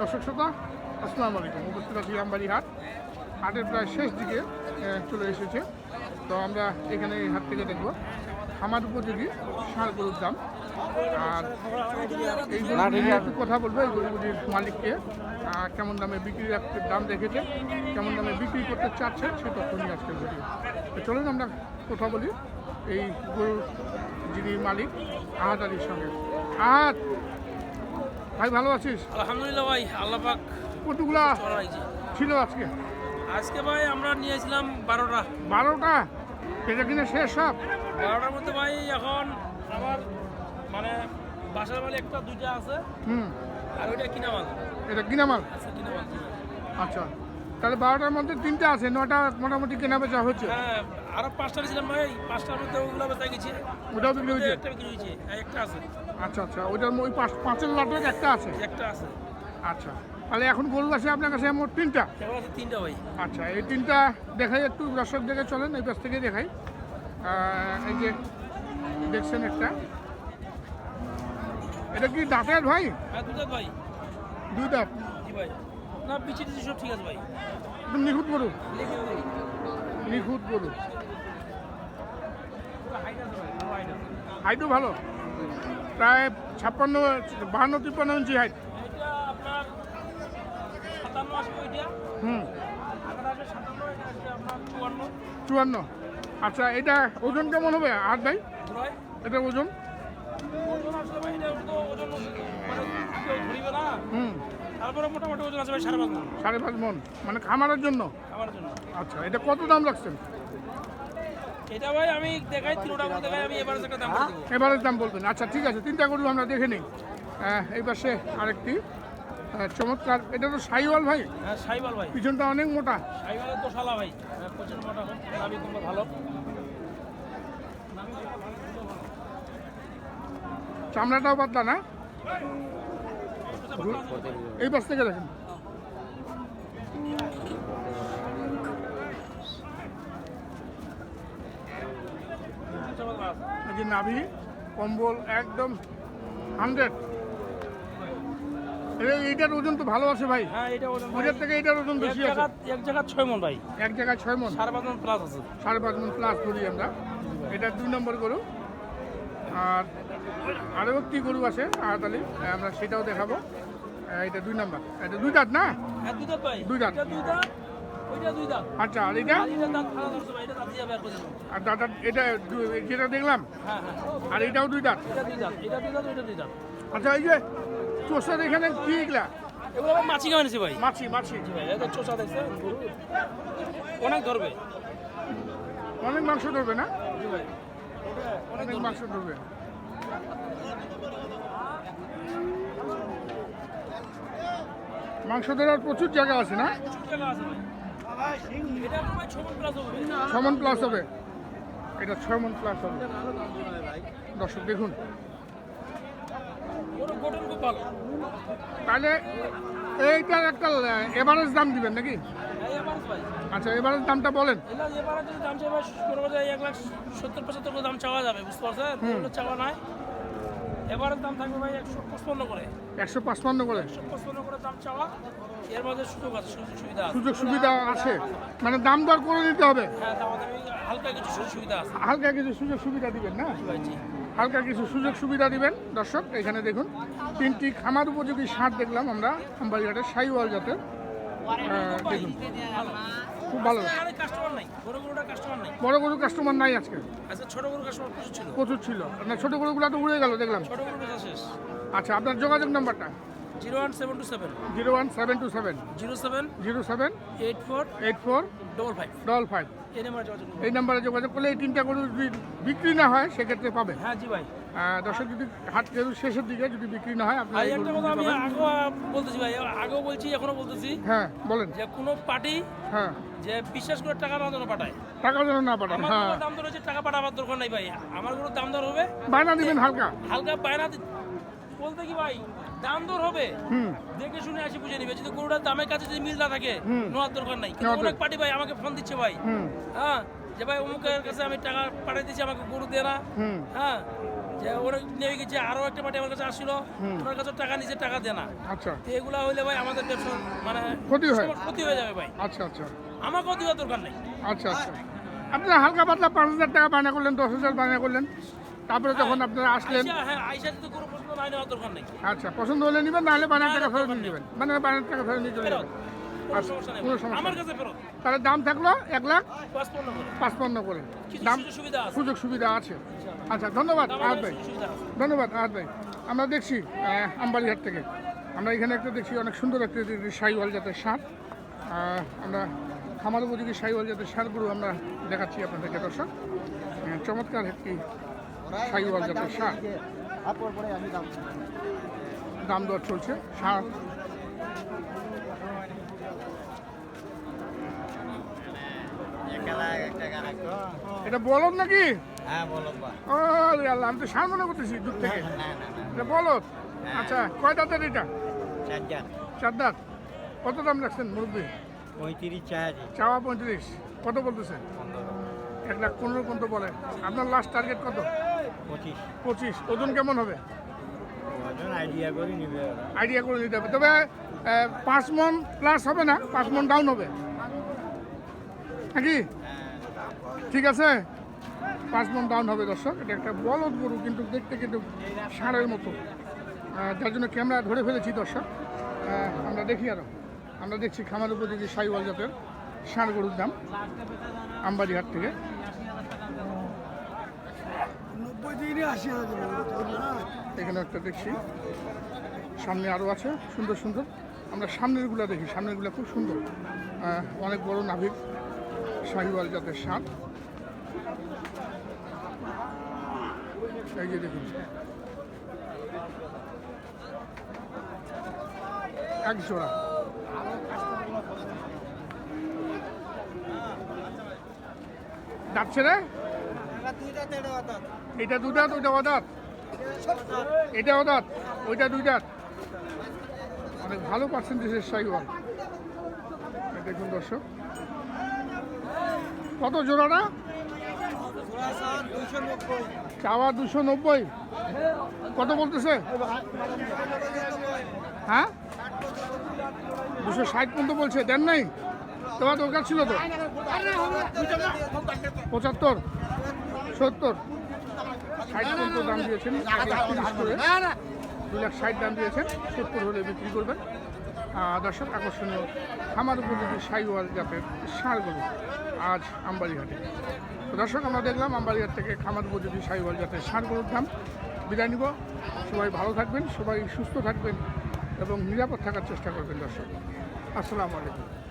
দর্শক শ্রোতা আসসালামু আলাইকুম। উপস্থিত আছি আমবাড়ি হাট। হাটের প্রায় শেষ দিকে চলে এসেছে। তো আমরা এখানে এই হাট থেকে দেখব খামার উপযোগী গরুর দাম। আর এই একটু কথা বলব এই গরুগুলির মালিককে। কেমন দামে বিক্রি রাখতে দাম রেখেছে কেমন দামে বিক্রি করতে চাচ্ছে সে তথ্য নিয়ে আজকের ভিডিও। তো চলুন আমরা কথা বলি। এই গরুর যিনি মালিক আহাদ আলীর সঙ্গে। আহাদ ভাই ভালো আছিস? আলহামদুলিল্লাহ ভাই আল্লাহ পাক কতগুলা ছিল আজকে? আজকে ভাই আমরা নিয়েছিলাম বারোটা। বারোটা? এটা কিনে শেষ সব? বারোটার মধ্যে ভাই এখন আমার মানে বাসার মাল একটা দুইটা আছে। হুম। আর ওইটা কিনা মাল। এটা কিনা মাল? কিনা মাল আচ্ছা। তাহলে বারোটার মধ্যে তিনটা আছে নটা মোটামুটি কেনা বেচা হচ্ছে হ্যাঁ আরও পাঁচটা ছিলাম ভাই পাঁচটার মধ্যে ওগুলো বেচা গেছে। ওটাও বিক্রি হয়েছে একটা বিক্রি হয়েছে একটা আছে। আচ্ছা আচ্ছা ওইটার ওই পাঁচ পাঁচের লাটের একটা আছে? একটা আছে। আচ্ছা তাহলে এখন গরু আছে আপনার কাছে মোট তিনটা? তিনটা ভাই। আচ্ছা এই তিনটা দেখাই একটু দর্শক দেখে চলেন এই পাশ থেকে দেখাই। এই যে দেখছেন একটা। এটা কি দাঁতের ভাই? হ্যাঁ ভাই। দুই দাঁত ভাই। না পিছিয়ে টিছি সব ঠিক আছে ভাই। নিখুঁত গরু নিখুঁত গরু। হাইটও ভালো? প্রায় ছাপ্পান্ন বাহান্ন তিপ্পান্ন ইঞ্চি হাইট হুম। চুয়ান্ন। আচ্ছা এটা ওজন কেমন হবে? আট ভাই? এটা ওজন? মানে হুম। তারপরে মোটামুটি ওজন আছে ভাই সাড়ে পাঁচ মণ সাড়ে পাঁচ মন। মানে খামারের জন্য? জন্য। আচ্ছা এটা কত দাম রাখছেন? এটা ভাই আমি দেখাই তিনোটা করে দেখাই আমি এবারে একটা দাম করে দেবো এবারের দাম বলবেন। আচ্ছা ঠিক আছে তিনটা গরু আমরা দেখে নিই। এই পাশে আরেকটি। চমৎকার। এটা তো সাইওয়াল ভাই। হ্যাঁ সাইবাল ভাই। পিছনটা অনেক মোটা। সাইবালের তো শালা ভাই। হ্যাঁ, প্রচুর মোটা দাবি কমবে ভালো। চামড়াটাও পাতলা না? এই পাশ থেকে দেখেন। এই যে নাভি কম্বল একদম হান্ড্রেড। এইটার ওজন তো ভালো আছে ভাই। হ্যাঁ এটা ওজন ভাই। থেকে এইটার ওজন বেশি আছে। এক জায়গা ছয় মন ভাই। এক জায়গায় ছয় মন। সাড়ে পাঁচ মন প্লাস আছে। সাড়ে পাঁচ মন প্লাস ধরি আমরা। এটা দুই নম্বর গরু। আর আরও একটি গরু আছে আড়াতালি আমরা সেটাও দেখাবো। এটা দুই নম্বর। এটা দুই দাঁত না? হ্যাঁ দুই দাঁত ভাই। দুই দাঁত। দুই দাঁত। আচ্ছা আর এটা? আর এটা দাদা যেটা দেখলাম হ্যাঁ হ্যাঁ। আর এটাও দুই দাঁত? আচ্ছা এই যে চোষার এখানে কি এগুলা? এগুলো মাছি কেমন ভাই। মাছি মাছি। ভাই এটা চোষা দেখছে অনেক ধরবে। অনেক মাংস ধরবে না? অনেক মাংস ধরবে। মাংস ধরার প্রচুর জায়গা আছে না? প্রচুর জায়গা আছে ভাই। ছমন প্লাস হবে। ছমন এটা ছয় মন প্লাস হবে। দর্শক দেখুন। তাহলে এইটার একটা এভারেজ দাম দিবেন নাকি? আচ্ছা এভারেজ দামটা বলেন। যদি দাম চাই ভাই মনে করো যে এক লাখ সত্তর পঁচাত্তর দাম চাওয়া যাবে বুঝতে পারছেন? চাওয়া নাই। এবারের দাম থাকবে ভাই একশো পঁচপন্ন করে। একশো পাঁচপান্ন করে? একশো পঁচপন্ন করে দাম চাওয়া। এর মধ্যে সুযোগ আছে সুযোগ সুবিধা আছে। সুযোগ সুবিধা আছে। মানে দাম দর করে নিতে হবে? হ্যাঁ হালকা কিছু সুযোগ সুবিধা আছে। হালকা কিছু সুযোগ সুবিধা দিবেন না? হালকা কিছু সুযোগ সুবিধা দিবেন দর্শক এখানে দেখুন। তিনটি খামার উপযোগী সার দেখলাম আমরা আমবাড়িঘাটের সাইওয়াল জাতের। দেখুন। খুব ভালো। এখানে কাস্টমার নাই বড় কাস্টমার নাই। বড় গরু কাস্টমার নাই আজকে। আচ্ছা ছোট কাস্টমার প্রচুর ছিল। প্রচুর ছিল। না ছোট গরুগুলো তো উড়ে গেল দেখলাম। ছোট গরু শেষ। আচ্ছা আপনার যোগাযোগ নাম্বারটা? Zero one seven two seven. Zero one seven two seven. Zero seven zero seven eight four eight four double five. Double five. এই নাম্বারে যোগাযোগ করলে এই তিনটা গরু যদি বিক্রি না হয় সেক্ষেত্রে পাবেন হ্যাঁ জি ভাই। দর্শক যদি হাট যেহেতু শেষের দিকে যদি বিক্রি না হয় এই একটা কথা আমি আগেও বলতেছি ভাই আগেও বলছি এখনও বলতেছি। হ্যাঁ বলেন। যে কোনো পার্টি হ্যাঁ। যে বিশ্বাস করে টাকা না যেন পাঠায়। টাকা যেন না আমার হ্যাঁ। দাম দর হচ্ছে টাকা পাঠাবার দরকার নাই ভাই। আমার কোনো দাম দর হবে? বায়না দিবেন হালকা। হালকা বায়না বলতে কি ভাই দাম দর হবে? দেখে শুনে আসি বুঝে নিবে। যদি গরুটার দামের কাছে যদি মিল না থাকে। নেওয়ার দরকার নাই। কিন্তু অনেক পার্টি ভাই আমাকে ফোন দিচ্ছে ভাই। হ্যাঁ যে ভাই অমুকের কাছে আমি টাকা পাঠিয়ে দিচ্ছি আমাকে গরু দে না। হ্যাঁ যে ওরা নিয়ে গেছে আরও একটা পার্টি আমার কাছে আসছিল ওনার কাছে টাকা নিচে টাকা দেয় না। আচ্ছা। তো এগুলা হইলে ভাই আমাদের ব্যবসা মানে ক্ষতি হয়? ক্ষতি হয়ে যাবে ভাই। আচ্ছা আচ্ছা। আমার ক্ষতি হওয়ার দরকার নেই। আচ্ছা আচ্ছা। আপনারা হালকা পাতলা পাঁচ হাজার টাকা বায়না করলেন দশ হাজার বায়না করলেন তারপরে যখন আপনারা আসলেন হ্যাঁ আচ্ছা পছন্দ হলে নেবেন নাহলে বায়নার টাকা ফেরত নিয়ে নেবেন। মানে বায়নার টাকা ফেরত নিয়ে চলে যাবেন। আমার কাছে ফেরত। তাহলে দাম থাকল এক লাখ পাঁচপন্ন করে। দাম সুযোগ সুবিধা আছে। সুযোগ সুবিধা আছে। আচ্ছা ধন্যবাদ আহাত ভাই। ধন্যবাদ আহাত ভাই। আমরা দেখছি আমবাড়িহাট থেকে। আমরা এখানে একটা দেখছি অনেক সুন্দর একটা সাইওয়াল জাতের সার। আমরা খামার উপযোগী সাইওয়াল জাতের সারগুলো আমরা দেখাচ্ছি আপনাদেরকে দর্শক। চমৎকার একটি সাইওয়াল জাতের সার। দাম দর চলছে। সার এটা বলদ নাকি? হ্যাঁ আল্লাহ আমি তো সার মনে করতেছি দূর থেকে। এটা বলদ? আচ্ছা কয় দাঁতের এটা? চার দাঁত। কত দাম রাখছেন মুরব্বী? পঁয়ত্রিশ চাওয়া পঁয়ত্রিশ। কত বলতেছে এক লাখ পনেরো পর্যন্ত বলে। আপনার লাস্ট টার্গেট কত? পঁচিশ। পঁচিশ। ওজন কেমন হবে? আইডিয়া করে নিবে আইডিয়া করে নিতে হবে। তবে পাঁচ মন প্লাস হবে না? পাঁচ মন ডাউন হবে। নাকি? ঠিক আছে? পাঁচ মন ডাউন হবে দর্শক। এটা একটা বলদ গরু কিন্তু দেখতে কিন্তু ষাঁড়ের মতো। যার জন্য ক্যামেরা ধরে ফেলেছি দর্শক। আমরা দেখি আরও। আমরা দেখছি খামার উপযোগী সাইওয়াল জাতের ষাঁড় গরুর দাম আমবাড়িহাট থেকে। এখানে একটা দেখছি। সামনে আরও আছে। সুন্দর সুন্দর। আমরা সামনেরগুলো দেখি। সামনেরগুলো খুব সুন্দর। অনেক বড় নাভিক শাহিওয়াল জাতের সাপ এই যে দেখুন। এক জোড়া। যাচ্ছে রে এটা দু দাঁত, ওইটা অদাঁত? এটা অদাঁত, ওইটা দুই দাঁত। অনেক ভালো পার্সেন্টেজের সাইওয়াল দেখুন দর্শক। কত জোড়াটা চাওয়া দুশো নব্বই। কত বলতেছে? হ্যাঁ? দুশো ষাট পর্যন্ত বলছে, দেন নাই? তোমার দরকার ছিল তো? পঁচাত্তর, সত্তর। ষাট পর্যন্ত দাম দিয়েছেন এক লাখ তিরিশ দু লাখ ষাট দাম দিয়েছেন, সত্তর হলে বিক্রি করবেন। দর্শক, আকর্ষণীয় খামার উপযোগী সাইওয়াল জাতের ষাঁড়গুলো আজ আমবাড়িহাটে। দর্শক, আমরা দেখলাম আমবাড়িহাট থেকে খামার উপযোগী সাইওয়াল জাতের ষাঁড়গুলোর দাম। বিদায় নিব। সবাই ভালো থাকবেন, সবাই সুস্থ থাকবেন এবং নিরাপদ থাকার চেষ্টা করবেন দর্শক। আসসালামু আলাইকুম।